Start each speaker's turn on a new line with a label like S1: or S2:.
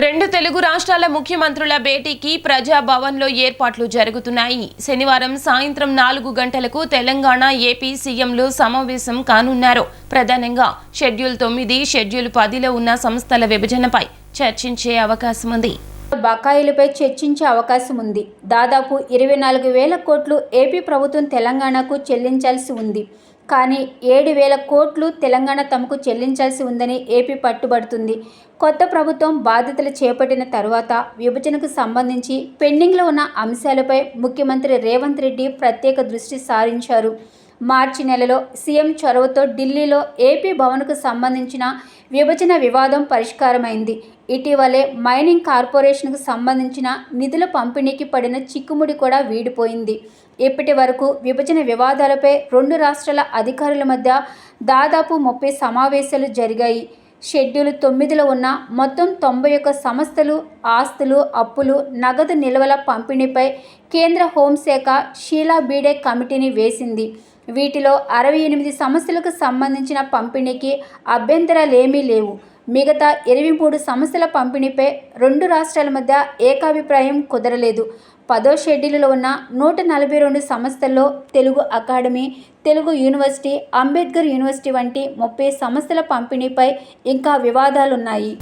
S1: రెండు తెలుగు రాష్ట్రాల ముఖ్యమంత్రుల భేటీకి ప్రజాభవన్లో ఏర్పాట్లు జరుగుతున్నాయి. శనివారం సాయంత్రం నాలుగు గంటలకు తెలంగాణ ఏపీ సీఎంలు సమావేశం కానున్నారు. ప్రధానంగా షెడ్యూల్ తొమ్మిది షెడ్యూల్ పదిలో ఉన్న సంస్థల విభజనపై చర్చించే అవకాశం ఉంది
S2: బకాయిలపై చర్చించే అవకాశం ఉంది దాదాపు ఇరవై నాలుగు వేల కోట్లు ఏపీ ప్రభుత్వం తెలంగాణకు చెల్లించాల్సి ఉంది. కానీ ఏడు వేల కోట్లు తెలంగాణ తమకు చెల్లించాల్సి ఉందని ఏపీ పట్టుబడుతుంది. కొత్త ప్రభుత్వం బాధ్యతలు చేపట్టిన తర్వాత విభజనకు సంబంధించి పెండింగ్లో ఉన్న అంశాలపై ముఖ్యమంత్రి రేవంత్ రెడ్డి ప్రత్యేక దృష్టి సారించారు. మార్చి నెలలో సీఎం చొరవతో ఢిల్లీలో ఏపీ భవన్కు సంబంధించిన విభజన వివాదం పరిష్కారమైంది. ఇటీవలే మైనింగ్ కార్పొరేషన్కు సంబంధించిన నిధుల పంపిణీకి పడిన చిక్కుముడి కూడా వీడిపోయింది. ఇప్పటి వరకు విభజన వివాదాలపై రెండు రాష్ట్రాల అధికారుల మధ్య దాదాపు ముప్పై సమావేశాలు జరిగాయి. షెడ్యూల్ తొమ్మిదిలో ఉన్న మొత్తం తొంభై ఒక్క సంస్థలు ఆస్తులు అప్పులు నగదు నిల్వల పంపిణీపై కేంద్ర హోంశాఖ షీలా బీడే కమిటీని వేసింది. వీటిలో అరవై ఎనిమిది సమస్యలకు సంబంధించిన పంపిణీకి అభ్యంతరాలేమీ లేవు. మిగతా ఇరవై మూడు సమస్యల పంపిణీపై రెండు రాష్ట్రాల మధ్య ఏకాభిప్రాయం కుదరలేదు. పదో షెడ్యూల్లో ఉన్న నూట నలభై రెండు సంస్థల్లో Telugu academy Telugu university Ambedkar university వంటి ముప్పై సంస్థల పంపిణీపై ఇంకా వివాదాలున్నాయి.